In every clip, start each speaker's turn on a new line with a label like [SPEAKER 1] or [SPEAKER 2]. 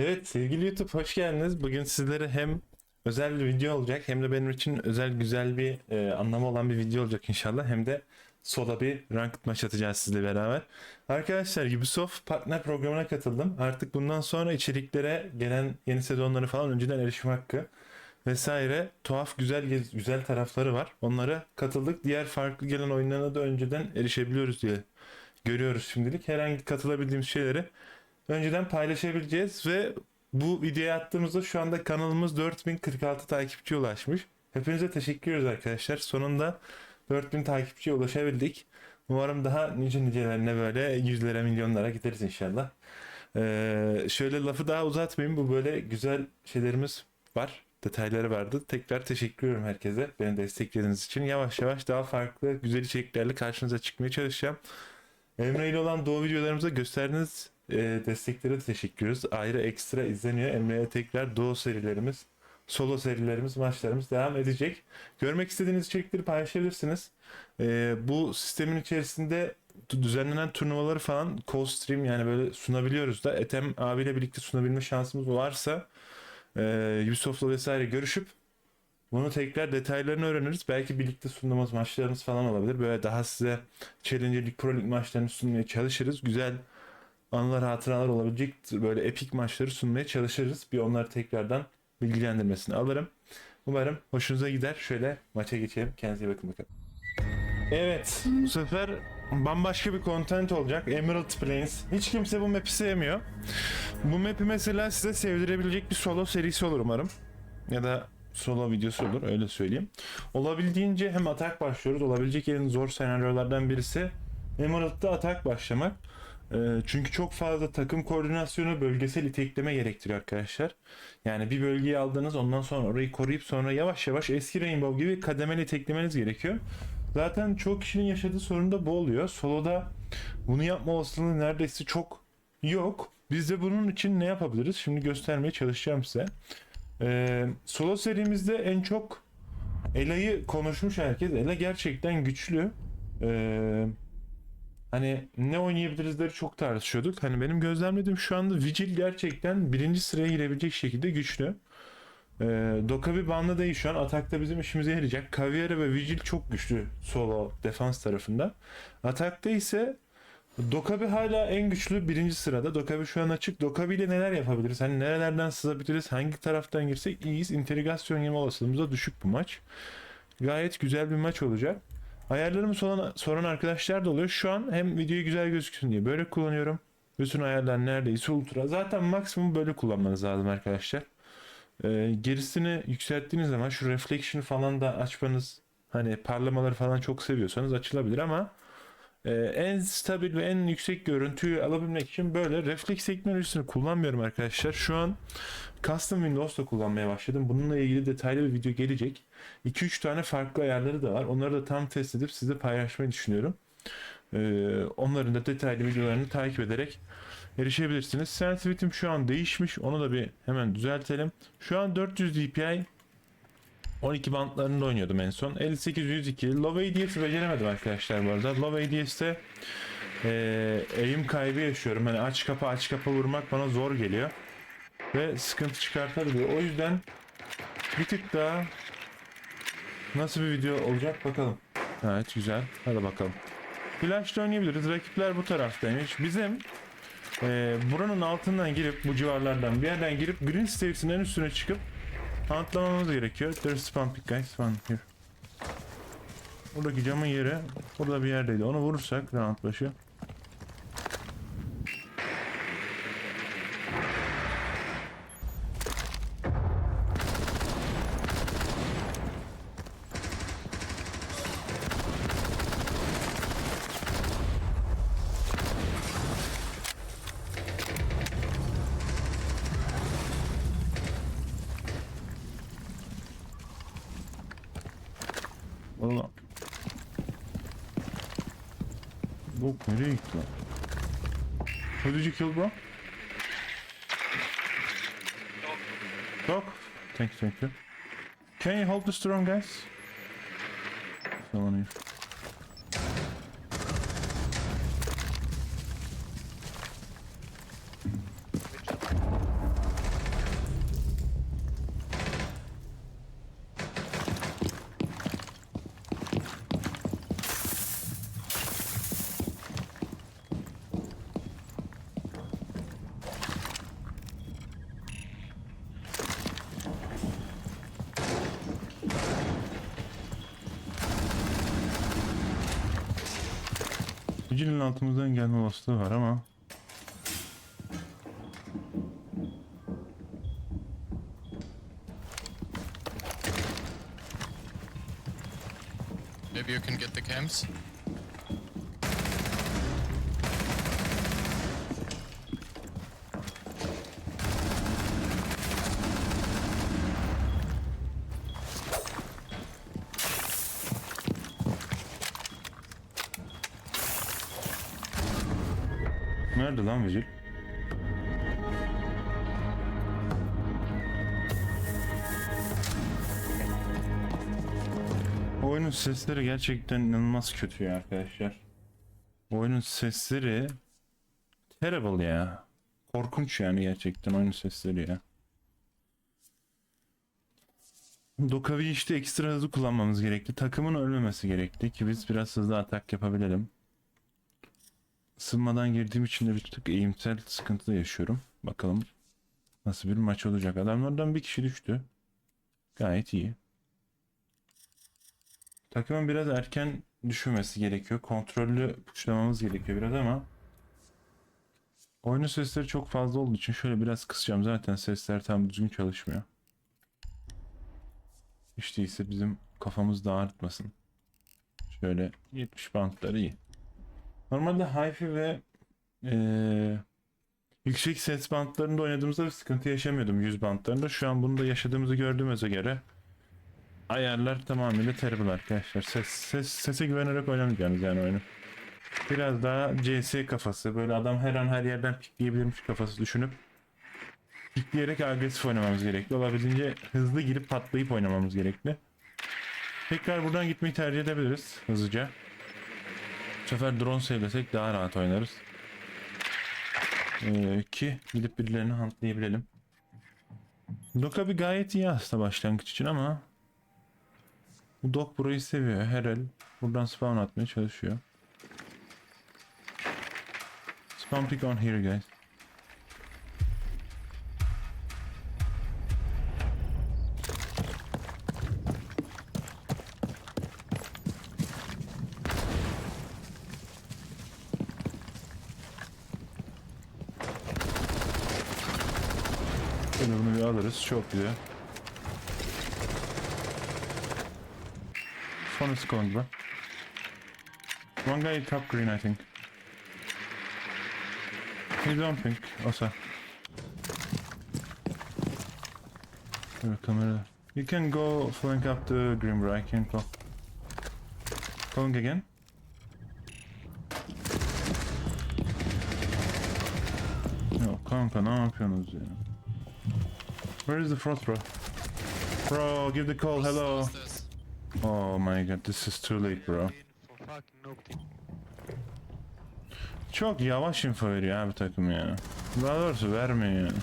[SPEAKER 1] Evet sevgili YouTube hoş geldiniz. Bugün sizlere hem özel bir video olacak hem de benim için özel güzel bir e, anlamı olan bir video olacak inşallah. Hem de sola bir ranked maç atacağız sizle beraber. Arkadaşlar Ubisoft partner programına katıldım. Artık bundan sonra içeriklere gelen yeni sezonları falan önceden erişim hakkı vesaire tuhaf güzel güzel tarafları var. Onlara katıldık. Diğer farklı gelen oyunlarına da önceden erişebiliyoruz diye görüyoruz şimdilik. Herhangi katılabildiğimiz şeyleri önceden paylaşabileceğiz ve bu videoya attığımızda şu anda kanalımız 4046 takipçiye ulaşmış. Hepinize teşekkür ederiz arkadaşlar. Sonunda 4000 takipçiye ulaşabildik. Umarım daha nice nicelerine böyle yüzlere milyonlara gideriz inşallah. Ee, şöyle lafı daha uzatmayayım. Bu böyle güzel şeylerimiz var. Detayları vardı. Tekrar teşekkür ediyorum herkese beni desteklediğiniz için. Yavaş yavaş daha farklı güzel içeriklerle karşınıza çıkmaya çalışacağım. Emre ile olan doğu videolarımıza gösterdiğiniz e, desteklere de teşekkür ediyoruz. Ayrı ekstra izleniyor. Emre'ye tekrar doğu serilerimiz, solo serilerimiz, maçlarımız devam edecek. Görmek istediğiniz içerikleri paylaşabilirsiniz. E, bu sistemin içerisinde düzenlenen turnuvaları falan co-stream yani böyle sunabiliyoruz da. Etem abiyle birlikte sunabilme şansımız varsa e, Ubisoft'la vesaire görüşüp bunu tekrar detaylarını öğreniriz. Belki birlikte sunduğumuz maçlarımız falan olabilir. Böyle daha size Challenger League, Pro League maçlarını sunmaya çalışırız. Güzel anılar, hatıralar olabilecek böyle epik maçları sunmaya çalışırız. Bir onları tekrardan bilgilendirmesini alırım. Umarım hoşunuza gider. Şöyle maça geçelim. Kendinize iyi bakın bakalım. Evet, bu sefer bambaşka bir content olacak. Emerald Plains. Hiç kimse bu map'i sevmiyor. Bu map'i mesela size sevdirebilecek bir solo serisi olur umarım. Ya da solo videosu olur öyle söyleyeyim. Olabildiğince hem atak başlıyoruz. Olabilecek en zor senaryolardan birisi Emerald'da atak başlamak. Ee, çünkü çok fazla takım koordinasyonu, bölgesel itekleme gerektiriyor arkadaşlar. Yani bir bölgeyi aldınız ondan sonra orayı koruyup sonra yavaş yavaş eski Rainbow gibi kademeli iteklemeniz gerekiyor. Zaten çok kişinin yaşadığı sorun da bu oluyor. Solo'da bunu yapma olasılığı neredeyse çok yok. Biz de bunun için ne yapabiliriz? Şimdi göstermeye çalışacağım size. Ee, solo serimizde en çok Ela'yı konuşmuş herkes. Ela gerçekten güçlü. Ee, hani ne oynayabilirizleri çok tartışıyorduk. Hani benim gözlemlediğim şu anda Vigil gerçekten birinci sıraya girebilecek şekilde güçlü. Ee, Dokabi banlı değil şu an. Atakta bizim işimize yarayacak. Caviera ve Vigil çok güçlü solo defans tarafında. Atakta ise Dokabi hala en güçlü birinci sırada. Dokabi şu an açık. Dokabi ile neler yapabiliriz? Hani nerelerden sızabiliriz? Hangi taraftan girsek iyiyiz. İntegrasyon yeme olasılığımız da düşük bu maç. Gayet güzel bir maç olacak. Ayarlarımı soran, soran arkadaşlar da oluyor. Şu an hem videoyu güzel gözüksün diye böyle kullanıyorum. Bütün ayarlar neredeyse ultra. Zaten maksimum böyle kullanmanız lazım arkadaşlar. Ee, gerisini yükselttiğiniz zaman şu reflection falan da açmanız hani parlamaları falan çok seviyorsanız açılabilir ama ee, en stabil ve en yüksek görüntüyü alabilmek için böyle refleks teknolojisini kullanmıyorum arkadaşlar. Şu an custom Windows'da kullanmaya başladım. Bununla ilgili detaylı bir video gelecek. 2-3 tane farklı ayarları da var. Onları da tam test edip size paylaşmayı düşünüyorum. Ee, onların da detaylı videolarını takip ederek erişebilirsiniz. Sensitivity'm şu an değişmiş. Onu da bir hemen düzeltelim. Şu an 400 dpi 12 bantlarında oynuyordum en son. 58-102. Low ADS'i beceremedim arkadaşlar bu arada. Low ADS'te e, eğim kaybı yaşıyorum. Hani aç kapa aç kapa vurmak bana zor geliyor. Ve sıkıntı çıkartabiliyor. O yüzden bir tık daha nasıl bir video olacak bakalım. Evet güzel. Hadi bakalım. Flash'ta oynayabiliriz. Rakipler bu taraftaymış. Bizim e, buranın altından girip bu civarlardan bir yerden girip Green Staves'in en üstüne çıkıp Atlamamız gerekiyor. There's spawn pick guys. Spawn here. Buradaki camın yeri burada bir yerdeydi. Onu vurursak round başı. Valla. Bu nereye gitti lan? Who did you kill bro? Dog. Thank you, thank you. Can you hold the strong guys? Someone here. Vigil'in altımızdan gelme olasılığı var ama
[SPEAKER 2] Maybe you can get the cams.
[SPEAKER 1] Sesleri gerçekten inanılmaz kötü ya arkadaşlar. Oyunun sesleri terrible ya. Korkunç yani gerçekten oyunun sesleri ya. Dokavi işte ekstra hızlı kullanmamız gerekti. Takımın ölmemesi gerekti ki biz biraz hızlı atak yapabilelim. Isınmadan girdiğim için de bir tık eğimsel sıkıntı yaşıyorum. Bakalım nasıl bir maç olacak. Adamlardan bir kişi düştü. Gayet iyi. Takımın biraz erken düşmemesi gerekiyor. Kontrollü puşlamamız gerekiyor biraz ama oyunun sesleri çok fazla olduğu için şöyle biraz kısacağım. Zaten sesler tam düzgün çalışmıyor. Hiç değilse bizim kafamız da. Şöyle 70 bantları iyi. Normalde hi-fi ve eee, yüksek ses bantlarında oynadığımızda bir sıkıntı yaşamıyordum 100 bantlarında. Şu an bunu da yaşadığımızı gördüğümüze göre ayarlar tamamıyla terrible arkadaşlar. Ses, ses, sese güvenerek oynamayacağınız yani oyunu. Biraz daha CS kafası. Böyle adam her an her yerden pikleyebilirmiş kafası düşünüp pikleyerek agresif oynamamız gerekli. Olabildiğince hızlı girip patlayıp oynamamız gerekli. Tekrar buradan gitmeyi tercih edebiliriz hızlıca. Bu sefer drone sevlesek daha rahat oynarız. Ee, ki gidip birilerini huntlayabilelim. Doka bir gayet iyi aslında başlangıç için ama bu dog burayı seviyor. Her buradan spawn atmaya çalışıyor. Spawn pick on here guys. Bunu bir alırız. Çok güzel. Son is going bro. One guy top green I think. He's on pink also. Kamera. You can go flank up the green bro. I can go. Calling again. Yok kanka ne yapıyorsunuz ya? Where is the frost bro? Bro, give the call, hello. Oh my god, this is too late bro. Çok yavaş info veriyor abi takım ya. Daha doğrusu vermiyor yani.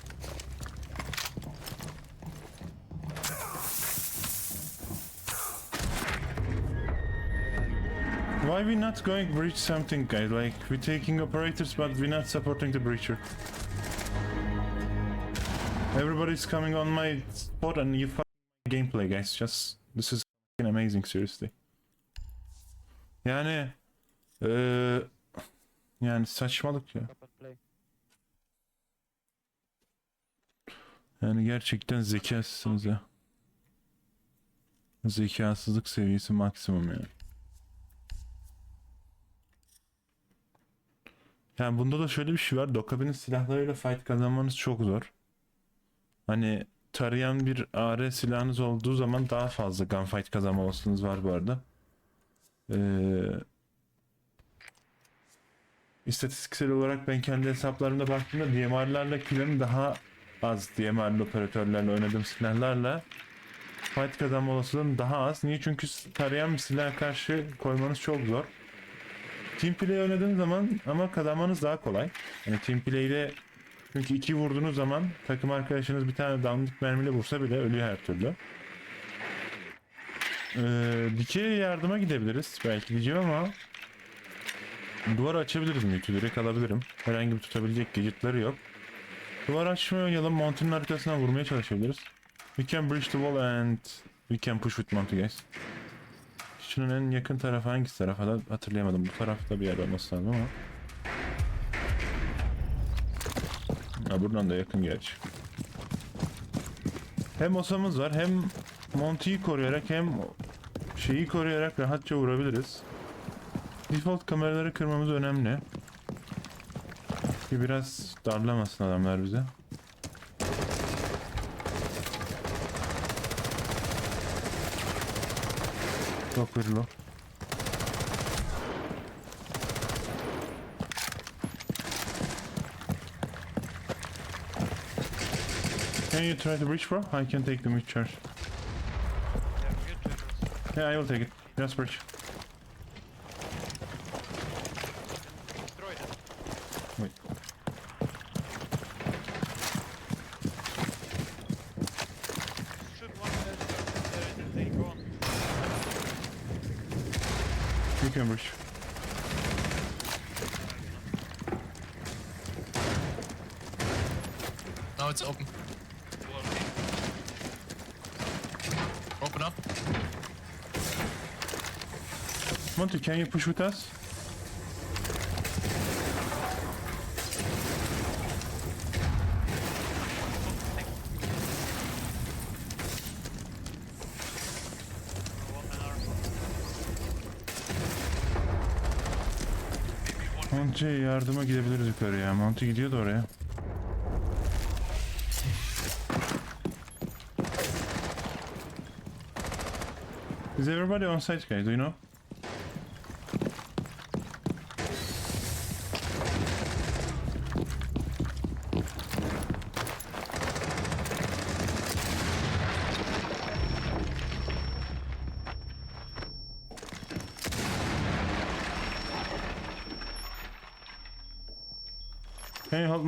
[SPEAKER 1] Why we not going breach something guys? Like we taking operators but we not supporting the breacher. Everybody's coming on my spot and you fucking gameplay guys. Just this is amazing seriously. Yani eee yani saçmalık ya. Yani gerçekten zekasızsınız ya. Zekasızlık seviyesi maksimum yani. Yani bunda da şöyle bir şey var. Dokabinin silahlarıyla fight kazanmanız çok zor. Hani tarayan bir AR silahınız olduğu zaman daha fazla gunfight kazanma olasılığınız var bu arada. Ee, istatistiksel olarak ben kendi hesaplarımda baktığımda DMR'larla killerim daha az DMR'lı operatörlerle oynadığım silahlarla fight kazanma olasılığım daha az. Niye? Çünkü tarayan bir silah karşı koymanız çok zor. Team play oynadığınız zaman ama kazanmanız daha kolay. Yani team play'de çünkü iki vurduğunuz zaman takım arkadaşınız bir tane dandik mermiyle vursa bile ölüyor her türlü. Ee, dikey yardıma gidebiliriz belki diyeceğim ama duvar açabiliriz mute direkt alabilirim. Herhangi bir tutabilecek gadgetları yok. Duvar açmaya oynayalım. Mountain'ın arkasına vurmaya çalışabiliriz. We can breach the wall and we can push with Monty guys. Şunun en yakın tarafı hangisi taraf hatırlayamadım. Bu tarafta bir yer olması lazım ama. Ha, buradan da yakın gerçi. Hem osamız var hem Monty'yi koruyarak hem şeyi koruyarak rahatça vurabiliriz. Default kameraları kırmamız önemli. Ki biraz darlamasın adamlar bize. Çok hırlı. Can you try to breach bro? I can take the mid charge.
[SPEAKER 2] Yeah, good turtles.
[SPEAKER 1] Yeah, I will take it. Just breach. Monty, can you push with us? Monty'ye yardıma gidebiliriz yukarıya. Monty gidiyordu oraya. Is everybody on site guys? Do you know?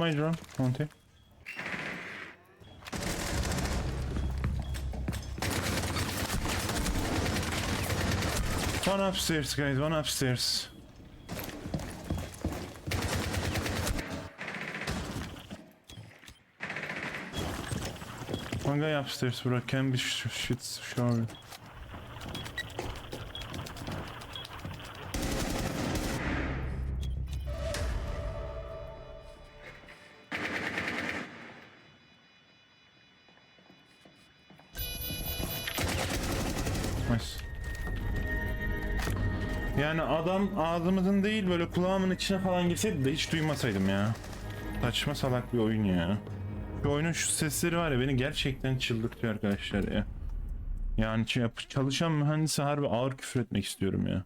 [SPEAKER 1] My drone, Monty? One upstairs, guys. One upstairs. One guy upstairs, bro. Can be sh shit sure. Yani adam ağzımızın değil böyle kulağımın içine falan girseydi de hiç duymasaydım ya. Saçma salak bir oyun ya. Şu oyunun şu sesleri var ya beni gerçekten çıldırtıyor arkadaşlar ya. Yani çalışan mühendise harbi ağır küfür etmek istiyorum ya.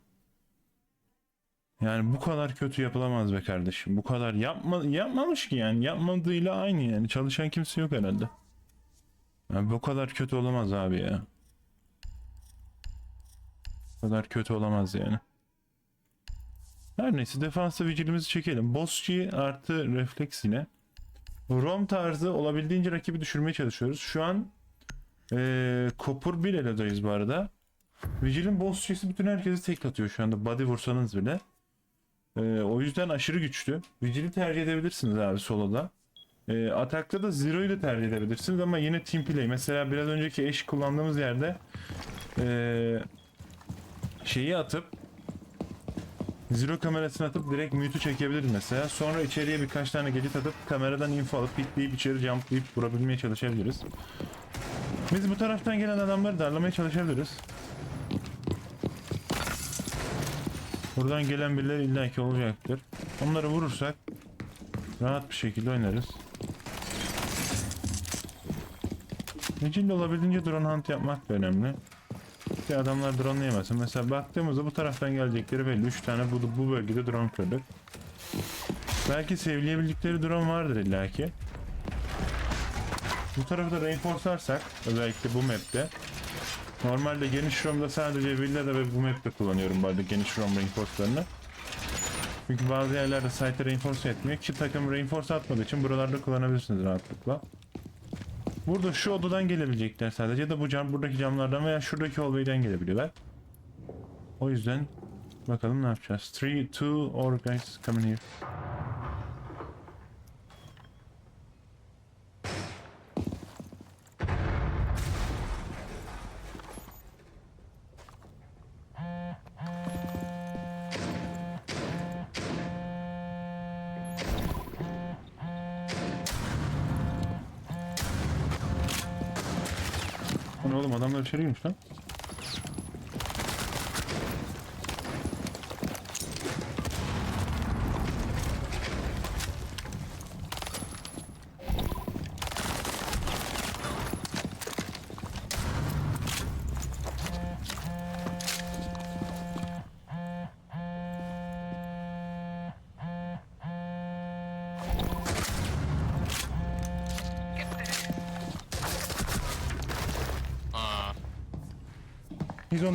[SPEAKER 1] Yani bu kadar kötü yapılamaz be kardeşim. Bu kadar yapma yapmamış ki yani. Yapmadığıyla aynı yani. Çalışan kimse yok herhalde. Yani bu kadar kötü olamaz abi ya. Bu kadar kötü olamaz yani. Her neyse defansa vigilimizi çekelim. Bossçi artı refleks yine. Rom tarzı olabildiğince rakibi düşürmeye çalışıyoruz. Şu an eee Kopur 1 eladayız bu arada. Vigil'in bossçisi bütün herkesi tek atıyor şu anda. Body vursanız bile. Eee, o yüzden aşırı güçlü. Vigil'i tercih edebilirsiniz abi soloda. Eee atakta da Zero'yu da tercih edebilirsiniz ama yine team play. Mesela biraz önceki eş kullandığımız yerde eee şeyi atıp Zero kamerasını atıp direkt mute'u çekebiliriz mesela. Sonra içeriye birkaç tane gelit atıp kameradan info alıp pitleyip içeri jumplayıp vurabilmeye çalışabiliriz. Biz bu taraftan gelen adamları darlamaya çalışabiliriz. Buradan gelen birileri illaki olacaktır. Onları vurursak rahat bir şekilde oynarız. Vigil olabildiğince drone hunt yapmak da önemli. Ki adamlar dronelayamasın. Mesela baktığımızda bu taraftan gelecekleri belli. 3 tane bu, bu bölgede drone kırdık. Belki sevleyebildikleri drone vardır illaki. Bu tarafı da reinforcelarsak özellikle bu map'te Normalde geniş ROM'da sadece villada ve bu map'te kullanıyorum bu arada geniş ROM reinforce'larını. Çünkü bazı yerlerde site'e reinforce etmiyor ki takım reinforce atmadığı için buralarda kullanabilirsiniz rahatlıkla. Burada şu odadan gelebilecekler sadece ya da bu cam buradaki camlardan veya şuradaki hallway'den gelebiliyorlar. O yüzden bakalım ne yapacağız. 3 2 or guys come in here. Lan oğlum adamlar içeri girmiş lan.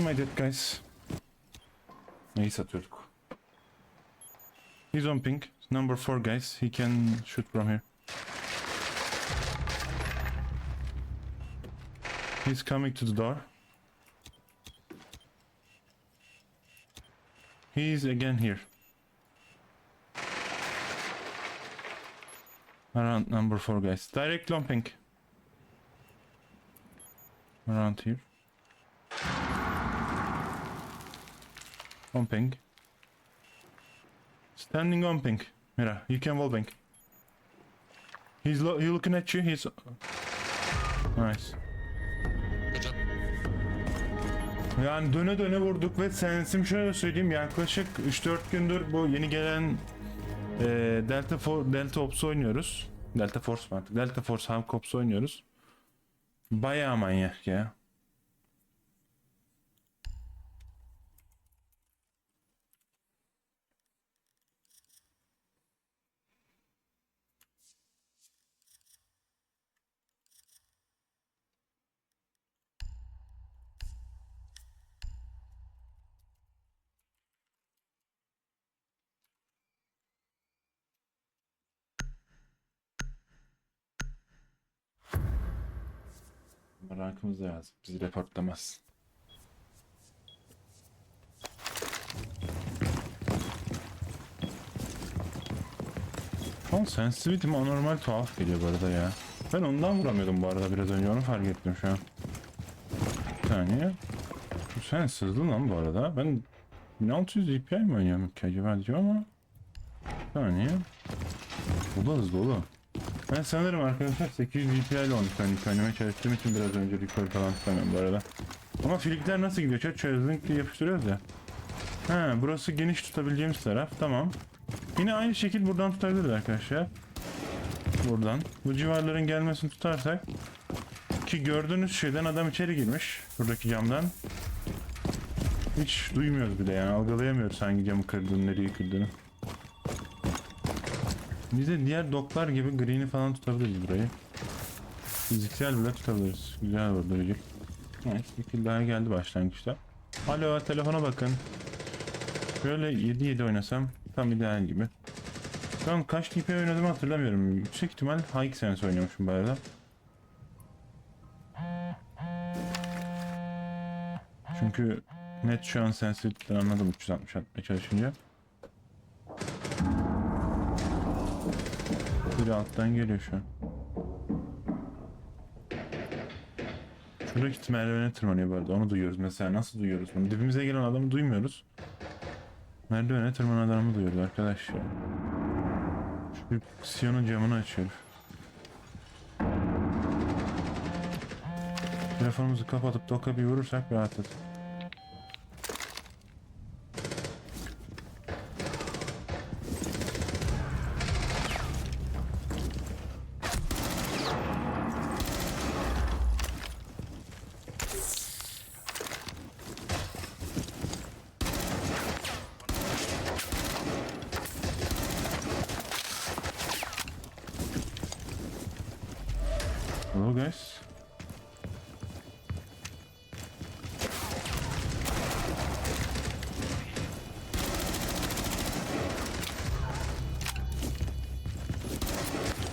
[SPEAKER 1] My dead guys. Neyi satıyorduk? He's on pink. Number 4 guys. He can shoot from here. He's coming to the door. He's again here. Around number 4 guys. Direct on pink. Around here. On ping. Standing on ping. Mira, you can wall ping. He's lo he looking at you. He's nice. Yani döne döne vurduk ve sensim şöyle söyleyeyim yaklaşık 3-4 gündür bu yeni gelen e, Delta For Delta Ops oynuyoruz. Delta Force artık? Delta Force Hawk Ops oynuyoruz. Bayağı manyak ya. Rankımız da yazdım. Bizi reportlamaz. Şu an sensitivity'm anormal tuhaf geliyor bu arada ya. Ben ondan vuramıyordum bu arada biraz önce onu fark ettim şu an. Bir saniye. Bu sen hızlı lan bu arada. Ben 1600 DPI mi oynuyorum ki acaba diyorum ama. Bir saniye. Bu da hızlı oğlum. Ben sanırım arkadaşlar 800 DPI ile olmuş ben ilk oynamaya çalıştığım için biraz önce recoil falan tutamıyorum bu arada. Ama filikler nasıl gidiyor? Çok çözdük diye yapıştırıyoruz ya. Ha burası geniş tutabileceğimiz taraf. Tamam. Yine aynı şekil buradan tutabiliriz arkadaşlar. Buradan. Bu civarların gelmesini tutarsak. Ki gördüğünüz şeyden adam içeri girmiş. Buradaki camdan. Hiç duymuyoruz bile yani algılayamıyoruz hangi camı kırdığını, nereye kırdığını. Biz de diğer doklar gibi green'i falan tutabiliriz burayı. Fiziksel bile tutabiliriz. Güzel burada ödül. Evet, bir daha geldi başlangıçta. Alo, telefona bakın. Böyle 7-7 oynasam tam ideal gibi. An kaç DP oynadığımı hatırlamıyorum. Yüksek ihtimal High Sense oynamışım bu arada. Çünkü net şu an sensitivity'den anladım 360 atmaya çalışınca. Biri alttan geliyor şu an. Şuradaki merdivene tırmanıyor bu arada. Onu duyuyoruz mesela. Nasıl duyuyoruz bunu? Dibimize gelen adamı duymuyoruz. Merdivene tırmanan adamı duyuyoruz arkadaş. Şu bir Sion'un camını açıyoruz. Telefonumuzu kapatıp doka bir vurursak rahatız. Hello guys.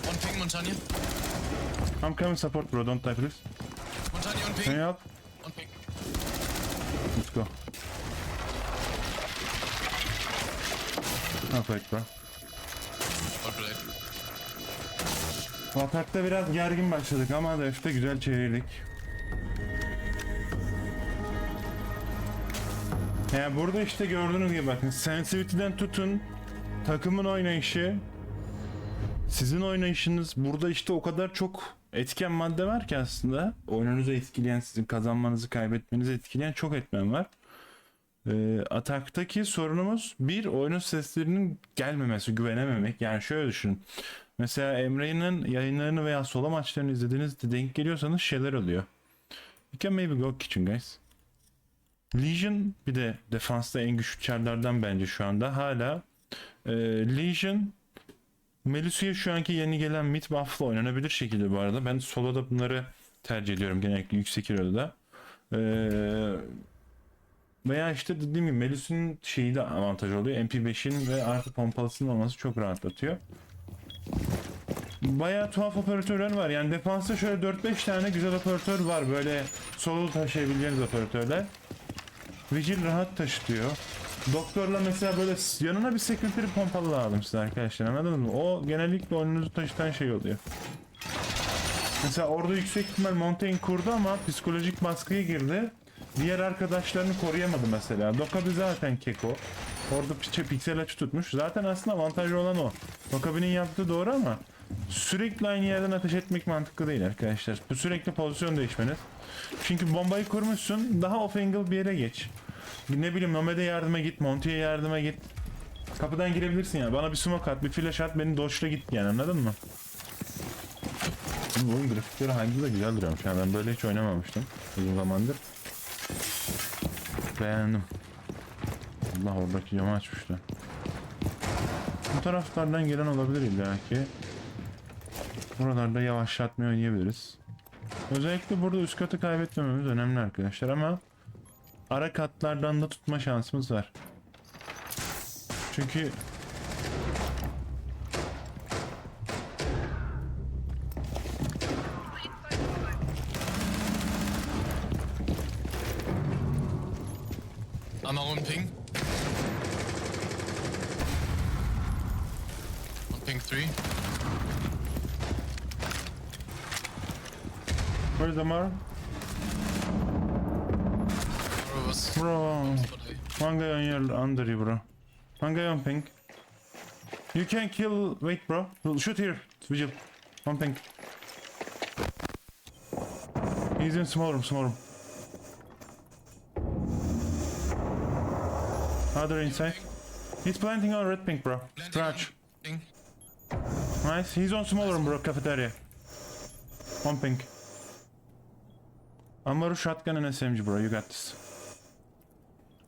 [SPEAKER 3] One ping, Montagna.
[SPEAKER 1] I'm coming support bro, don't die please.
[SPEAKER 3] Montagna, one
[SPEAKER 1] Can
[SPEAKER 3] ping.
[SPEAKER 1] you help?
[SPEAKER 3] One ping.
[SPEAKER 1] Let's go. It bro. Atakta biraz gergin başladık ama defte güzel çevirdik. Yani burada işte gördüğünüz gibi bakın sensitivity'den tutun takımın oynayışı sizin oynayışınız burada işte o kadar çok etken madde var ki aslında oyununuzu etkileyen, sizin kazanmanızı, kaybetmenizi etkileyen çok etmen var. Ee, ataktaki sorunumuz bir oyunun seslerinin gelmemesi, güvenememek. Yani şöyle düşünün. Mesela Emre'nin yayınlarını veya solo maçlarını izlediğinizde denk geliyorsanız şeyler oluyor. You can maybe go kitchen guys. Legion bir de defansta en güçlü çarlardan bence şu anda. Hala e, Legion Melusi'ye şu anki yeni gelen mid buff'la oynanabilir şekilde bu arada. Ben soloda bunları tercih ediyorum genellikle yüksek hero'da. Ee, veya işte dediğim gibi Melusi'nin şeyi de avantaj oluyor. MP5'in ve artı pompalısının olması çok rahatlatıyor. Bayağı tuhaf operatörler var. Yani defansta şöyle 4-5 tane güzel operatör var. Böyle solo taşıyabileceğiniz operatörler. Vigil rahat taşıtıyor. Doktorla mesela böyle yanına bir secretary pompalı lazım size arkadaşlar anladınız mı? O genellikle oyununuzu taşıtan şey oluyor. Mesela orada yüksek ihtimal Montaigne kurdu ama psikolojik baskıya girdi. Diğer arkadaşlarını koruyamadı mesela. Dokabi zaten keko. Orada piçe piksel açı tutmuş. Zaten aslında avantajlı olan o. Dokabi'nin yaptığı doğru ama sürekli aynı yerden ateş etmek mantıklı değil arkadaşlar. Bu sürekli pozisyon değişmeniz. Çünkü bombayı kurmuşsun daha off angle bir yere geç. Ne bileyim Nomad'e yardıma git, Monty'ye yardıma git. Kapıdan girebilirsin ya. Bana bir smoke at, bir flash at, beni dodge'la git yani anladın mı? Bu oyun grafikleri halinde de güzel duruyormuş. Yani ben böyle hiç oynamamıştım uzun zamandır. Beğendim. Allah oradaki camı açmışlar. Bu taraflardan gelen olabilir illa ki. Buralarda yavaşlatmayı oynayabiliriz. Özellikle burada üst katı kaybetmememiz önemli arkadaşlar ama ara katlardan da tutma şansımız var. Çünkü where's the mar?
[SPEAKER 3] Four of us.
[SPEAKER 1] Bro, one guy on your under you bro. One guy on pink. You can kill. Wait, bro. Shoot here. Vigil. On pink. He's in small room. Small room. Other inside. He's planting on red pink, bro. Scratch. Nice. He's on small room, bro. Cafeteria. On pink. Amaru shotgun and SMG, bro. You got this.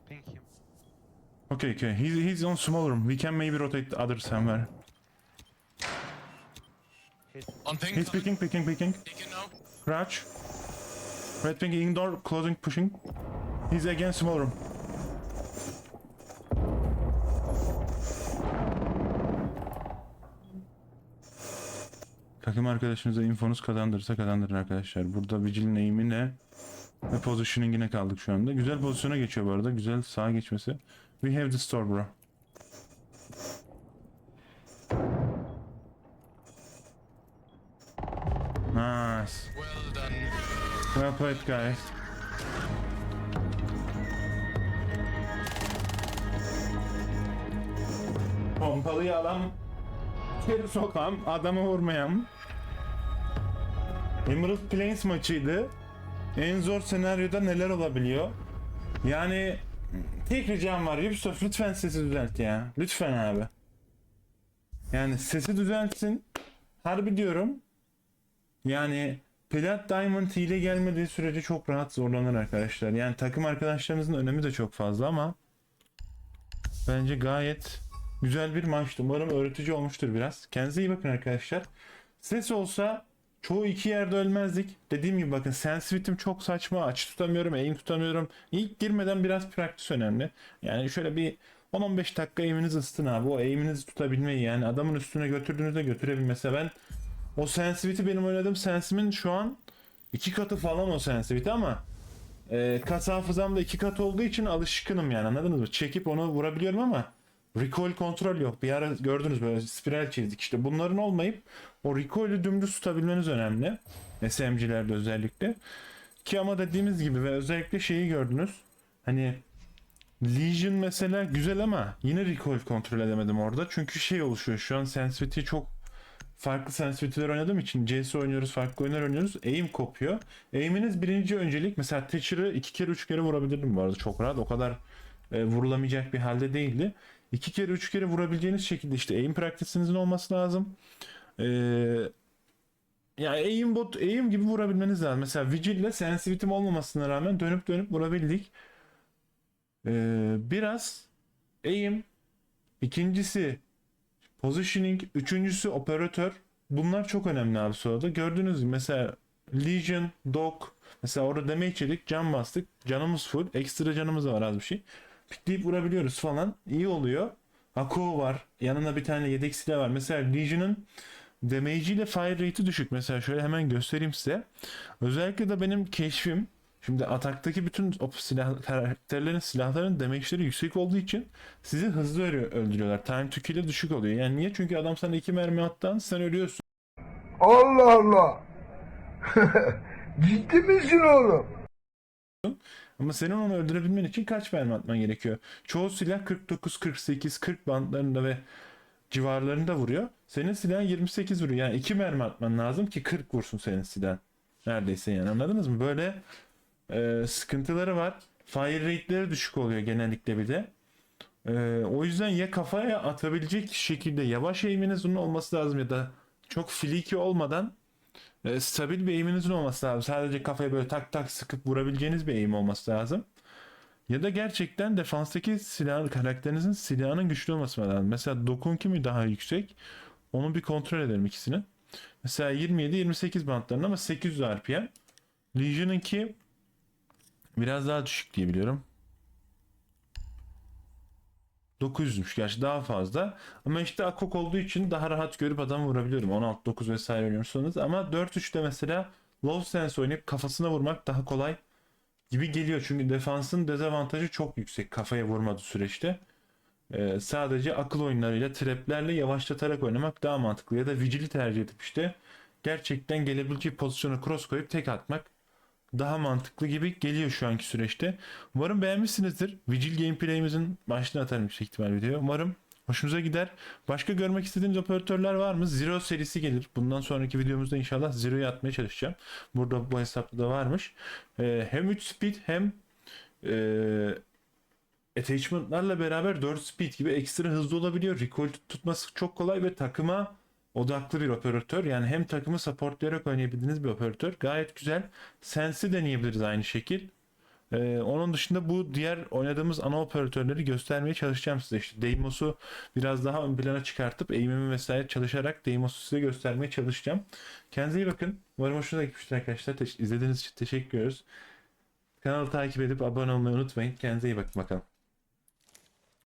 [SPEAKER 2] Ping him.
[SPEAKER 1] Okay, okay. He's he's on small room. We can maybe rotate the other somewhere.
[SPEAKER 3] On ping.
[SPEAKER 1] He's picking, picking, picking.
[SPEAKER 3] Taken now.
[SPEAKER 1] Crouch. Red ping indoor, closing, pushing. He's again small room. Takım arkadaşınıza infonuz kazandırırsa kazandırın arkadaşlar. Burada Vigil'in eğimi ne? Ve positioning'ine kaldık şu anda. Güzel pozisyona geçiyor bu arada. Güzel sağa geçmesi. We have the store bro. Nice.
[SPEAKER 3] Well
[SPEAKER 1] played guys. Pompalıyı alam, içeri sokam, adamı vurmayam. Emerald Plains maçıydı. En zor senaryoda neler olabiliyor? Yani tek ricam var Ubisoft lütfen sesi düzelt ya. Lütfen abi. Yani sesi düzeltsin. Harbi diyorum. Yani Plat Diamond hile gelmediği sürece çok rahat zorlanır arkadaşlar. Yani takım arkadaşlarınızın önemi de çok fazla ama bence gayet güzel bir maçtı. Umarım öğretici olmuştur biraz. Kendinize iyi bakın arkadaşlar. Ses olsa çoğu iki yerde ölmezdik. Dediğim gibi bakın sensitivity'm çok saçma. Açı tutamıyorum, aim tutamıyorum. İlk girmeden biraz praktis önemli. Yani şöyle bir 10-15 dakika aim'inizi ısıtın abi. O aim'inizi tutabilmeyi yani adamın üstüne götürdüğünüzde götürebilmesi. Ben o sensitivity benim oynadığım sensimin şu an iki katı falan o sensitivity ama e, kas hafızam da iki kat olduğu için alışkınım yani anladınız mı? Çekip onu vurabiliyorum ama recoil kontrol yok. Bir ara gördünüz böyle spiral çizdik işte bunların olmayıp o recoil'ü dümdüz tutabilmeniz önemli. SMG'lerde özellikle. Ki ama dediğimiz gibi ve özellikle şeyi gördünüz. Hani Legion mesela güzel ama yine recoil kontrol edemedim orada. Çünkü şey oluşuyor şu an sensitivity çok farklı sensitivity'ler oynadığım için CS oynuyoruz, farklı oyunlar oynuyoruz. Aim kopuyor. Aim'iniz birinci öncelik. Mesela Thatcher'ı iki kere üç kere vurabilirdim bu arada çok rahat. O kadar e, vurulamayacak bir halde değildi. İki kere üç kere vurabileceğiniz şekilde işte aim practice'inizin olması lazım. Ee, yani aim bot, aim gibi vurabilmeniz lazım. Mesela Vigil ile sensitivity'm olmamasına rağmen dönüp dönüp vurabildik. Ee, biraz aim, ikincisi positioning, üçüncüsü operatör. Bunlar çok önemli abi sırada. Gördüğünüz gibi mesela Legion, Dog, mesela orada damage yedik, can bastık, canımız full, ekstra canımız var az bir şey. Pikleyip vurabiliyoruz falan. İyi oluyor. Haku var. Yanında bir tane yedek silah var. Mesela Legion'ın damage ile fire rate'i düşük. Mesela şöyle hemen göstereyim size. Özellikle de benim keşfim Şimdi ataktaki bütün o silah karakterlerin silahların damage'leri yüksek olduğu için sizi hızlı öldürüyorlar. Time to kill'i düşük oluyor. Yani niye? Çünkü adam sana iki mermi attan sen ölüyorsun.
[SPEAKER 4] Allah Allah. Ciddi misin oğlum?
[SPEAKER 1] Ama senin onu öldürebilmen için kaç mermi atman gerekiyor? Çoğu silah 49, 48, 40 bandlarında ve civarlarında vuruyor. Senin silahın 28 vuruyor. Yani 2 mermi atman lazım ki 40 vursun senin silahın. Neredeyse yani anladınız mı? Böyle e, sıkıntıları var. Fire rate'leri düşük oluyor genellikle bir de. E, o yüzden ya kafaya atabilecek şekilde yavaş eğiminizin olması lazım ya da çok fleeky olmadan e, stabil bir eğiminizin olması lazım. Sadece kafaya böyle tak tak sıkıp vurabileceğiniz bir eğim olması lazım. Ya da gerçekten defanstaki silah karakterinizin silahının güçlü olması lazım. Mesela Dokunki mi daha yüksek? Onu bir kontrol edelim ikisini. Mesela 27-28 bantlarında ama 800 RPM. Legion'ınki biraz daha düşük diye biliyorum. 900'müş gerçi daha fazla. Ama işte Akok olduğu için daha rahat görüp adam vurabiliyorum. 16-9 vesaire oynuyorsanız. Ama 4-3'te mesela low sense oynayıp kafasına vurmak daha kolay gibi geliyor. Çünkü defansın dezavantajı çok yüksek kafaya vurmadığı süreçte. Ee, sadece akıl oyunlarıyla, traplerle yavaşlatarak oynamak daha mantıklı. Ya da vigil'i tercih edip işte gerçekten gelebileceği pozisyona cross koyup tek atmak daha mantıklı gibi geliyor şu anki süreçte. Umarım beğenmişsinizdir. Vigil gameplay'imizin başlığını atarım yüksek ihtimal video. Umarım hoşunuza gider. Başka görmek istediğiniz operatörler var mı? Zero serisi gelir. Bundan sonraki videomuzda inşallah Zero'yu atmaya çalışacağım. Burada bu hesapta da varmış. Ee, hem 3 speed hem ee, attachment'larla beraber 4 speed gibi ekstra hızlı olabiliyor. Recoil tutması çok kolay ve takıma odaklı bir operatör. Yani hem takımı supportlayarak oynayabildiğiniz bir operatör. Gayet güzel. Sense'i deneyebiliriz aynı şekil. Ee, onun dışında bu diğer oynadığımız ana operatörleri göstermeye çalışacağım size. İşte Deimos'u biraz daha ön plana çıkartıp aim'imi vesaire çalışarak Deimos'u size göstermeye çalışacağım. Kendinize iyi bakın. Umarım hoşunuza gitmiştir arkadaşlar. Teş- İzlediğiniz için teşekkür ediyoruz. Kanalı takip edip abone olmayı unutmayın. Kendinize iyi bakın bakalım.